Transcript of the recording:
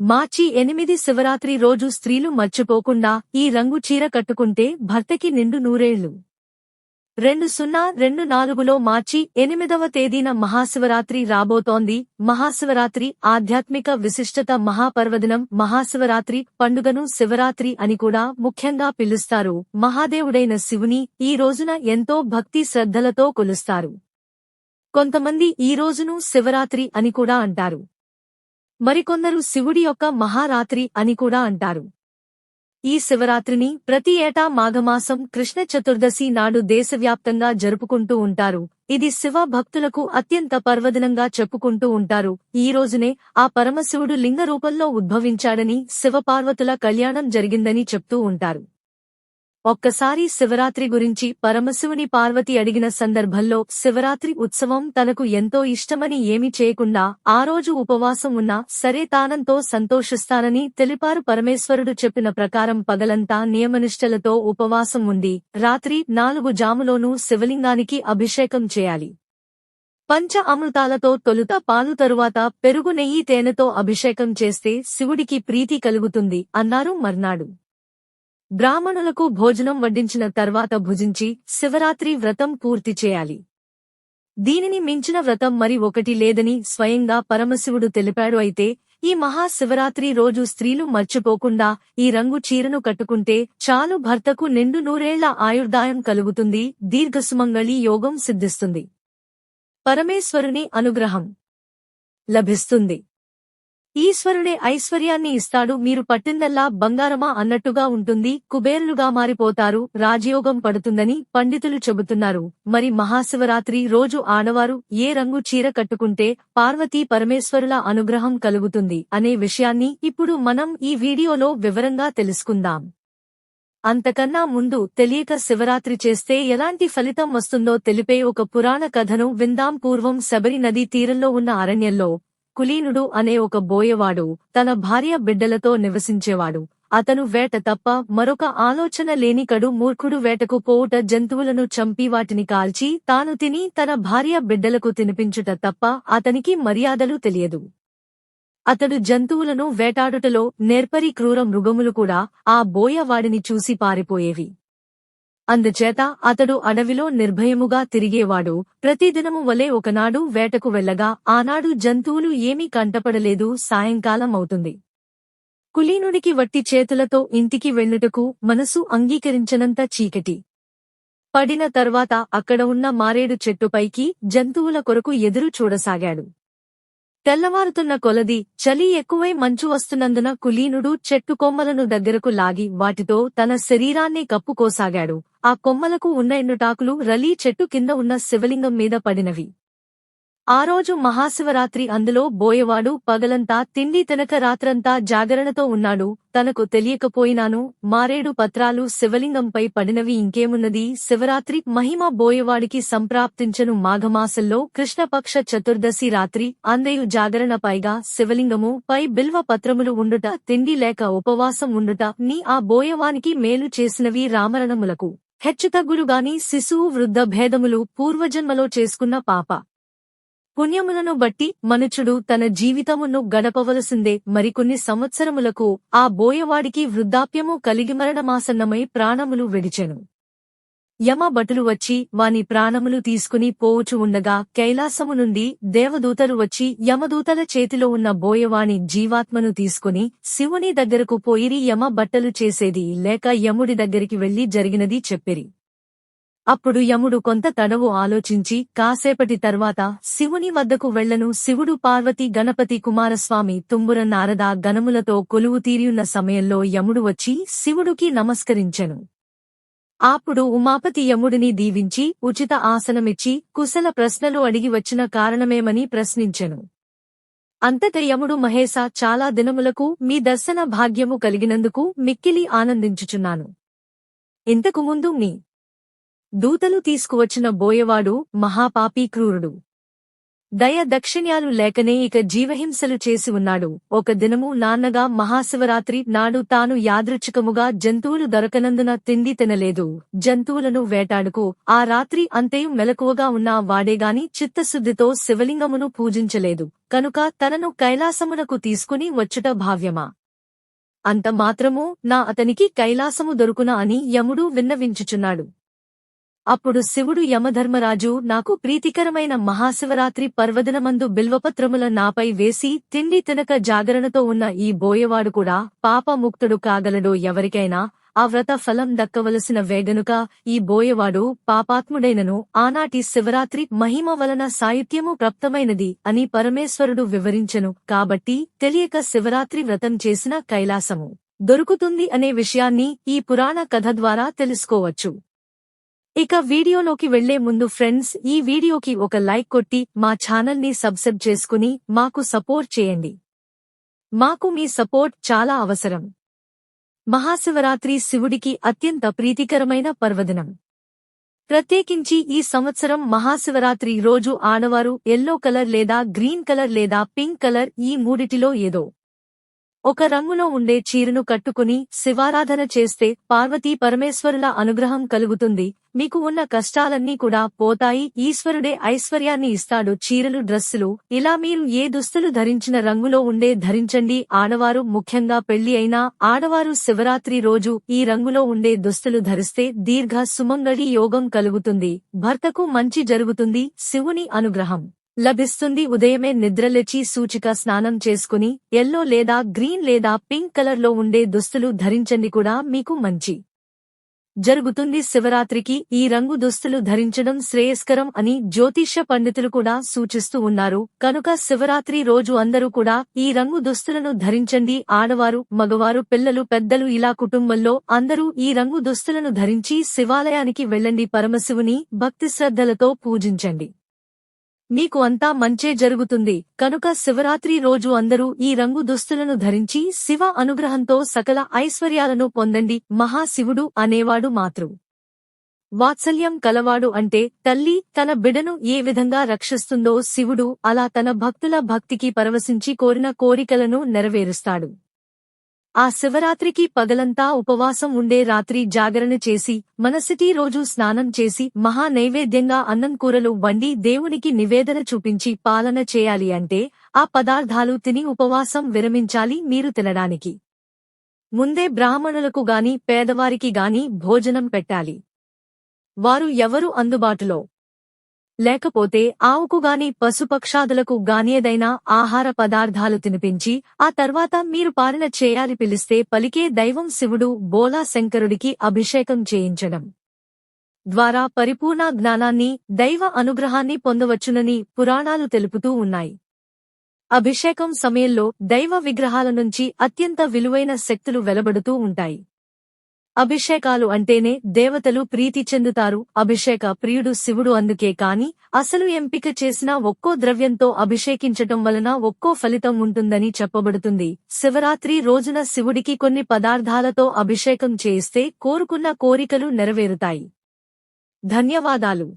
మార్చి ఎనిమిది శివరాత్రి రోజు స్త్రీలు మర్చిపోకుండా ఈ రంగు చీర కట్టుకుంటే భర్తకి నిండు నూరేళ్ళు. రెండు సున్నా రెండు నాలుగులో మార్చి ఎనిమిదవ తేదీన మహాశివరాత్రి రాబోతోంది. మహాశివరాత్రి ఆధ్యాత్మిక విశిష్టత మహాపర్వదినం. మహాశివరాత్రి పండుగను శివరాత్రి అని కూడా ముఖ్యంగా పిలుస్తారు. మహాదేవుడైన శివుని ఈ రోజున ఎంతో భక్తి శ్రద్ధలతో కొలుస్తారు. కొంతమంది ఈ రోజును శివరాత్రి అని కూడా అంటారు. మరికొందరు శివుడి యొక్క మహారాత్రి అని కూడా అంటారు. ఈ శివరాత్రిని ప్రతి ఏటా మాఘమాసం కృష్ణ చతుర్దశి నాడు దేశవ్యాప్తంగా జరుపుకుంటూ ఉంటారు. ఇది శివ భక్తులకు అత్యంత పర్వదినంగా చెప్పుకుంటూ ఉంటారు. ఈ రోజునే ఆ పరమశివుడు లింగ రూపంలో ఉద్భవించాడని శివపార్వతుల కళ్యాణం జరిగిందని చెప్తూ ఉంటారు. ఒక్కసారి శివరాత్రి గురించి పరమశివుని పార్వతి అడిగిన సందర్భంలో శివరాత్రి ఉత్సవం తనకు ఎంతో ఇష్టమని ఏమీ చేయకుండా ఆ రోజు ఉపవాసం ఉన్నా సరే తానంతో సంతోషిస్తానని తెలిపారు. పరమేశ్వరుడు చెప్పిన ప్రకారం పగలంతా నియమనిష్టలతో ఉపవాసం ఉండి రాత్రి నాలుగు జాములోనూ శివలింగానికి అభిషేకం చేయాలి. పంచ అమృతాలతో తొలుత పాలు తరువాత పెరుగు నెయ్యి తేనెతో అభిషేకం చేస్తే శివుడికి ప్రీతి కలుగుతుంది అన్నారు మర్నాడు. బ్రాహ్మణులకు భోజనం వడ్డించిన తర్వాత భుజించి శివరాత్రి వ్రతం పూర్తి చేయాలి. దీనిని మించిన వ్రతం మరి ఒకటి లేదని స్వయంగా పరమశివుడు తెలిపాడు. అయితే ఈ మహాశివరాత్రి రోజు స్త్రీలు మర్చిపోకుండా ఈ రంగు చీరను కట్టుకుంటే చాలు భర్తకు నిండు నూరేళ్ళ ఆయుర్దాయం కలుగుతుంది. దీర్ఘసుమంగళి యోగం సిద్ధిస్తుంది. పరమేశ్వరుని అనుగ్రహం లభిస్తుంది. ఈశ్వరుడే ఐశ్వర్యాన్ని ఇస్తాడు మీరు పట్టిందల్లా బంగారమా అన్నట్టుగా ఉంటుంది కుబేరులుగా మారిపోతారు రాజయోగం పడుతుందని పండితులు చెబుతున్నారు. మరి మహాశివరాత్రి రోజు ఆడవారు ఏ రంగు చీర కట్టుకుంటే పార్వతీ పరమేశ్వరుల అనుగ్రహం కలుగుతుంది అనే విషయాన్ని ఇప్పుడు మనం ఈ వీడియోలో వివరంగా తెలుసుకుందాం. అంతకన్నా ముందు తెలియక శివరాత్రి చేస్తే ఎలాంటి ఫలితం వస్తుందో తెలిపే ఒక పురాణ కథను విందాం. పూర్వం శబరి నదీ తీరంలో ఉన్న అరణ్యంలో కులీనుడు అనే ఒక బోయవాడు తన భార్య బిడ్డలతో నివసించేవాడు. అతను వేట తప్ప మరొక ఆలోచన లేని కడు మూర్ఖుడు వేటకు పోవుట జంతువులను చంపి వాటిని కాల్చి తాను తిని తన భార్య బిడ్డలకు తినిపించుట తప్ప అతనికి మర్యాదలు తెలియదు. అతడు జంతువులను వేటాడుటలో నేర్పరి క్రూర మృగములు కూడా ఆ బోయవాడిని చూసి పారిపోయేవి. అందుచేత అతడు అడవిలో నిర్భయముగా తిరిగేవాడు. ప్రతిదినము వలె ఒకనాడు వేటకు వెళ్ళగా ఆనాడు జంతువులు ఏమీ కంటపడలేదు సాయంకాలం అవుతుంది. కులీనుడికి వట్టి చేతులతో ఇంటికి వెళ్ళుటకు మనసు అంగీకరించనంత చీకటి. పడిన తర్వాత అక్కడ ఉన్న మారేడు చెట్టుపైకి జంతువుల కొరకు ఎదురు చూడసాగాడు. తెల్లవారుతున్న కొలది చలి ఎక్కువై మంచు వస్తున్నందున కులీనుడు చెట్టు కొమ్మలను దగ్గరకు లాగి వాటితో తన శరీరాన్ని కప్పుకోసాగాడు. ఆ కొమ్మలకు ఉన్న ఎండుటాకులు రలీ చెట్టు కింద ఉన్న శివలింగం మీద పడినవి. ఆ రోజు మహాశివరాత్రి అందులో బోయవాడు పగలంతా తిండి తినక రాత్రంతా జాగరణతో ఉన్నాడు. తనకు తెలియకపోయినాను. మారేడు పత్రాలు శివలింగంపై పడినవి ఇంకేమున్నది? శివరాత్రి మహిమ బోయవాడికి సంప్రాప్తించను మాఘమాసంలో కృష్ణపక్ష చతుర్దశి రాత్రి అందయు జాగరణ పైగా శివలింగము పై బిల్వ పత్రములు ఉండుట తిండి లేక ఉపవాసం ఉండుట నీ ఆ బోయవానికి మేలు చేసినవి రామరణములకు. హెచ్చుతగ్గులుగాని శిశువు వృద్ధ భేదములు పూర్వజన్మలో చేసుకున్న పాప. పుణ్యములను బట్టి మనుచుడు తన జీవితమును గడపవలసిందే. మరికొన్ని సంవత్సరములకు ఆ బోయవాడికి వృద్ధాప్యము కలిగి మరణమాసన్నమై ప్రాణములు విడిచెను. యమ భటులు వచ్చి వాని ప్రాణములు తీసుకుని పోవుచు ఉండగా కైలాసము నుండి దేవదూతలు వచ్చి యమదూతల చేతిలో ఉన్న బోయవాణి జీవాత్మను తీసుకుని శివుని దగ్గరకు పోయిరి యమ బట్టలు చేసేది లేక యముడి దగ్గరికి వెళ్ళి జరిగినది చెప్పిరి. అప్పుడు యముడు కొంత తడవు ఆలోచించి కాసేపటి తర్వాత శివుని వద్దకు వెళ్ళను శివుడు పార్వతి గణపతి కుమారస్వామి తుంబుర నారద గణములతో కొలువు తీరియున్న సమయంలో యముడు వచ్చి శివుడికి నమస్కరించెను. అప్పుడు ఉమాపతి యముడిని దీవించి ఉచిత ఆసనమిచ్చి కుశల ప్రశ్నలు అడిగి వచ్చిన కారణమేమని ప్రశ్నించెను. అంతట యముడు మహేశ చాలా దినములకు మీ దర్శన భాగ్యము కలిగినందుకు మిక్కిలి ఆనందించుచున్నాను. ఇంతకుముందు మీ దూతలు తీసుకువచ్చిన బోయవాడు మహాపాపీ క్రూరుడు దయ దక్షిణ్యాలు లేకనే ఇక జీవహింసలు చేసి ఉన్నాడు. ఒక దినము నాన్నగా మహాశివరాత్రి నాడు తాను యాదృచ్ఛికముగా జంతువులు దొరకనందున తిండి తినలేదు. జంతువులను వేటాడుకు ఆ రాత్రి అంతయు మెలకువగా ఉన్న వాడేగాని చిత్తశుద్ధితో శివలింగమును పూజించలేదు. కనుక తనను కైలాసమునకు తీసుకుని వచ్చుట భావ్యమా? అంతమాత్రము నా అతనికి కైలాసము దొరుకున అని యముడు విన్నవించుచున్నాడు. అప్పుడు శివుడు యమధర్మరాజు నాకు ప్రీతికరమైన మహాశివరాత్రి పర్వదినమందు బిల్వపత్రముల నాపై వేసి తిండి తినక జాగరణతో ఉన్న ఈ బోయవాడు కూడా పాపముక్తుడు కాగలడు ఎవరికైనా ఆ వ్రత ఫలం దక్కవలసిన వేగనుక ఈ బోయవాడు పాపాత్ముడైనను ఆనాటి శివరాత్రి మహిమ వలన సాహిత్యము ప్రాప్తమైనది అని పరమేశ్వరుడు వివరించెను. కాబట్టి తెలియక శివరాత్రి వ్రతం చేసిన కైలాసము. దొరుకుతుంది అనే విషయాన్ని ఈ పురాణ కథ ద్వారా తెలుసుకోవచ్చు. ఇక వీడియోలోకి వెళ్ళే ముందు ఫ్రెండ్స్ ఈ వీడియోకి ఒక లైక్ కొట్టి మా ఛానల్ని సబ్స్క్రైబ్ చేసుకుని మాకు సపోర్ట్ చేయండి. మాకు మీ సపోర్ట్ చాలా అవసరం. మహాశివరాత్రి శివుడికి అత్యంత ప్రీతికరమైన పర్వదినం. ప్రత్యేకించి ఈ సంవత్సరం మహాశివరాత్రి రోజు ఆడవారు ఎల్లో కలర్ లేదా గ్రీన్ కలర్ లేదా పింక్ కలర్ ఈ మూడిటిలో ఏదో ఒక రంగులో ఉండే చీరను కట్టుకుని శివారాధన చేస్తే పార్వతీ పరమేశ్వరుల అనుగ్రహం కలుగుతుంది. మీకు ఉన్న కష్టాలన్నీ కూడా పోతాయి. ఈశ్వరుడే ఐశ్వర్యాన్ని ఇస్తాడు. చీరలు డ్రస్సులు ఇలా మీరు ఏ దుస్తులు ధరించిన రంగులో ఉండే ధరించండి. ఆడవారు ముఖ్యంగా పెళ్ళి అయినా ఆడవారు శివరాత్రి రోజు ఈ రంగులో ఉండే దుస్తులు ధరిస్తే దీర్ఘ సుమంగళి యోగం కలుగుతుంది. భర్తకు మంచి జరుగుతుంది. శివుని అనుగ్రహం. లభిస్తుంది. ఉదయమే నిద్రలేచి సూచిక స్నానం చేసుకుని ఎల్లో లేదా గ్రీన్ లేదా పింక్ కలర్లో ఉండే దుస్తులు ధరించండి కూడా మీకు మంచి జరుగుతుంది. శివరాత్రికి ఈ రంగు దుస్తులు ధరించడం శ్రేయస్కరం అని జ్యోతిష్య పండితులు కూడా సూచిస్తూ ఉన్నారు. కనుక శివరాత్రి రోజు అందరూ కూడా ఈ రంగు దుస్తులను ధరించండి. ఆడవారు మగవారు పిల్లలు పెద్దలు ఇలా కుటుంబంలో అందరూ ఈ రంగు దుస్తులను ధరించి శివాలయానికి వెళ్ళండి. పరమశివుని భక్తి శ్రద్ధలతో పూజించండి. మీకు అంతా మంచే జరుగుతుంది. కనుక శివరాత్రి రోజు అందరూ ఈ రంగు దుస్తులను ధరించి శివ అనుగ్రహంతో సకల ఐశ్వర్యాలను పొందండి. మహాశివుడు అనేవాడు మాతృ. వాత్సల్యం కలవాడు అంటే తల్లి తన బిడను ఏ విధంగా రక్షిస్తుందో శివుడు అలా తన భక్తుల భక్తికి పరవశించి కోరిన కోరికలను నెరవేరుస్తాడు. ఆ శివరాత్రికి పగలంతా ఉపవాసం ఉండే రాత్రి జాగరణ చేసి మనసిటీ రోజు స్నానం చేసి మహా నైవేద్యంగా అన్నం కూరలు వండి దేవునికి నివేదన చూపించి పాలన చేయాలి అంటే ఆ పదార్థాలు తిని ఉపవాసం విరమించాలి మీరు తినడానికి. ముందే బ్రాహ్మణులకు గాని పేదవారికి గాని భోజనం పెట్టాలి. వారు ఎవరు అందుబాటులో? లేకపోతే ఆవుకుగాని పశుపక్షాదులకు గానియేదైనా ఆహార పదార్థాలు తినిపించి ఆ తర్వాత మీరు పాలన చేయాలి పిలిస్తే పలికే దైవం శివుడు బోలా శంకరుడికి అభిషేకం చేయించడం ద్వారా పరిపూర్ణ జ్ఞానాన్ని దైవ అనుగ్రహాన్ని పొందవచ్చునని పురాణాలు తెలుపుతూ ఉన్నాయి. అభిషేకం సమయంలో దైవ విగ్రహాల నుంచి అత్యంత విలువైన శక్తులు వెలబడుతూ ఉంటాయి. అభిషేకాలు అంటేనే దేవతలు ప్రీతి చెందుతారు. అభిషేక ప్రియుడు శివుడు అందుకే కాని అసలు ఎంపిక చేసిన ఒక్కో ద్రవ్యంతో అభిషేకించటం వలన ఒక్కో ఫలితం ఉంటుందని చెప్పబడుతుంది. శివరాత్రి రోజున శివుడికి కొన్ని పదార్థాలతో అభిషేకం చేయిస్తే కోరుకున్న కోరికలు నెరవేరుతాయి. ధన్యవాదాలు.